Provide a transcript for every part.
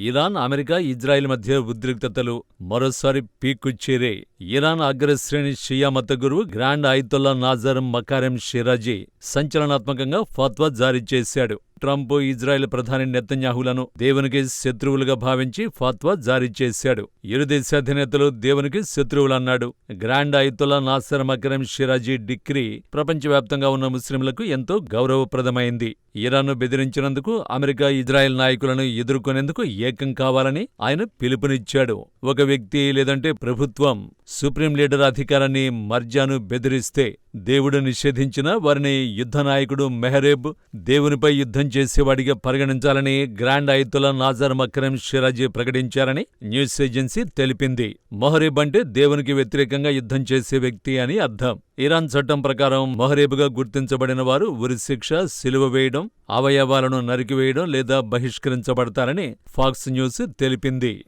Iran America Israel మధ్య ఉద్రిక్తతలు మరోసారి పీక్కు చేరే ఇరాన్ అగ్రశ్రేణి షియా మత గురువు grand Ayatollah Nasser Makarem Shirazi సంచలనాత్మకంగా ఫత్వా జారీ చేశాడు. ట్రంప్ ఇజ్రాయెల్ ప్రధాని నెతన్యాహులను దేవునికి శత్రువులుగా భావించి ఫత్వా జారీ చేశాడు. ఇరు దేశాధినేతలు దేవునికి శత్రువులన్నాడు. గ్రాండ్ ఐతుల్లా నాసర్ మకరం షిరాజీ డిక్రీ ప్రపంచవ్యాప్తంగా ఉన్న ముస్లింలకు ఎంతో గౌరవప్రదమైంది. ఇరాన్ను బెదిరించినందుకు అమెరికా ఇజ్రాయెల్ నాయకులను ఎదుర్కొనేందుకు ఏకం కావాలని ఆయన పిలుపునిచ్చాడు. ఒక వ్యక్తి లేదంటే ప్రభుత్వం సుప్రీం లీడర్ అధికారాన్ని మర్జాను బెదిరిస్తే దేవుడు నిషేధించిన వారిని యుద్ధనాయకుడు మెహరేబ్ దేవునిపై యుద్ధం చేసేవాడిగా పరిగణించాలని grand Ayatollah Nasser Makram Shirazi ప్రకటించారని news agency తెలిపింది. మొహరేబ్ అంటే దేవునికి వ్యతిరేకంగా యుద్ధం చేసే వ్యక్తి అని అర్థం. ఇరాన్ చట్టం ప్రకారం మొహరేబుగా గుర్తించబడిన వారు ఉరిశిక్ష సిలువ వేయడం అవయవాలను నరికివేయడం లేదా బహిష్కరించబడతారని ఫాక్స్ న్యూస్ తెలిపింది.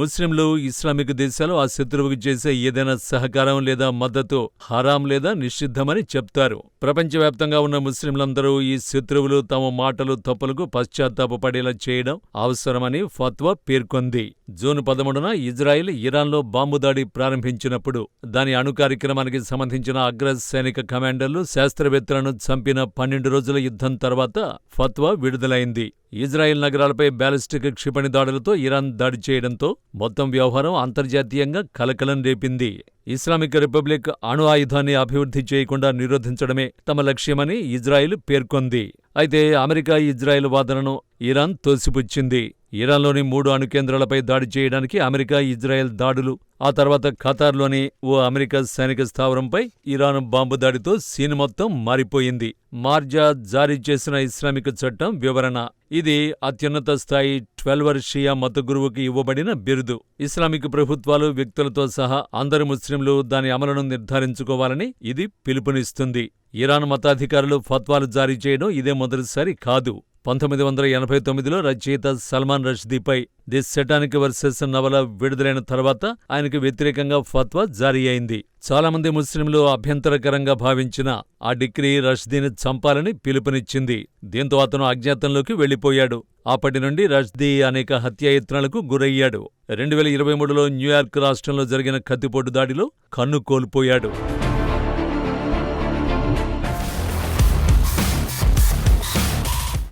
ముస్లింలు ఇస్లామిక్ దేశాలు ఆ శత్రువుకు చేసే ఏదైనా సహకారం లేదా మద్దతు హరాం లేదా నిషిద్ధమని చెప్తారు. ప్రపంచవ్యాప్తంగా ఉన్న ముస్లింలందరూ ఈ శత్రువులు తమ మాటలు తప్పులకు పశ్చాత్తాపపడేలా చేయడం అవసరమని ఫత్వా పేర్కొంది. జూన్ పదమూడున ఇజ్రాయిల్ ఇరాన్లో బాంబు దాడి ప్రారంభించినప్పుడు దాని అణు కార్యక్రమానికి సంబంధించిన అగ్ర సైనిక కమాండర్లు శాస్త్రవేత్తలను చంపిన పన్నెండు రోజుల యుద్ధం తర్వాత ఫత్వా విడుదలైంది. ఇజ్రాయెల్ నగరాలపై బ్యాలిస్టిక్ క్షిపణి దాడులతో ఇరాన్ దాడి చేయడంతో మొత్తం వ్యవహారం అంతర్జాతీయంగా కలకలం రేపింది. ఇస్లామిక్ రిపబ్లిక్ అణు ఆయుధాన్ని అభివృద్ధి చేయకుండా నిరోధించడమే తమ లక్ష్యమని ఇజ్రాయెల్ పేర్కొంది. అయితే అమెరికా ఇజ్రాయెల్ వాదనను ఇరాన్ తోసిపుచ్చింది. ఇరాన్లోని మూడు అణు కేంద్రాలపై దాడి చేయడానికి అమెరికా ఇజ్రాయెల్ దాడులు. ఆ తర్వాత ఖతార్లోని ఓ అమెరికా సైనిక స్థావరంపై ఇరాన్ బాంబు దాడితో సీన్ మొత్తం మారిపోయింది. మార్జా జారీ చేసిన ఇస్లామిక్ చట్టం వివరణ. ఇది అత్యున్నత స్థాయి ట్వెల్వర్ షియా మత గురువుకి ఇవ్వబడిన బిరుదు. ఇస్లామిక్ ప్రభుత్వాలు వ్యక్తులతో సహా అందరు ముస్లింలు దాని అమలును నిర్ధారించుకోవాలని ఇది పిలుపునిస్తుంది. ఇరాన్ మతాధికారులు ఫత్వాలు జారీ చేయడం ఇదే మొదటిసారి కాదు. పంతొమ్మిది వందల ఎనభై తొమ్మిదిలో రచయిత సల్మాన్ రష్దీపై ది సెటానిక్ వర్సెస్ నవల విడుదలైన తర్వాత ఆయనకు వ్యతిరేకంగా ఫత్వా జారీ అయింది. చాలామంది ముస్లింలు అభ్యంతరకరంగా భావించిన ఆ డిగ్రీ రష్దీని చంపాలని పిలుపునిచ్చింది. దీంతో అతను అజ్ఞాతంలోకి వెళ్ళిపోయాడు అప్పటి నుండి రష్దీ అనేక హత్యాయత్నాలకు గురయ్యాడు. రెండు వేల ఇరవై మూడులో న్యూయార్క్ రాష్ట్రంలో జరిగిన కత్తిపోటు దాడిలో కన్ను కోల్పోయాడు.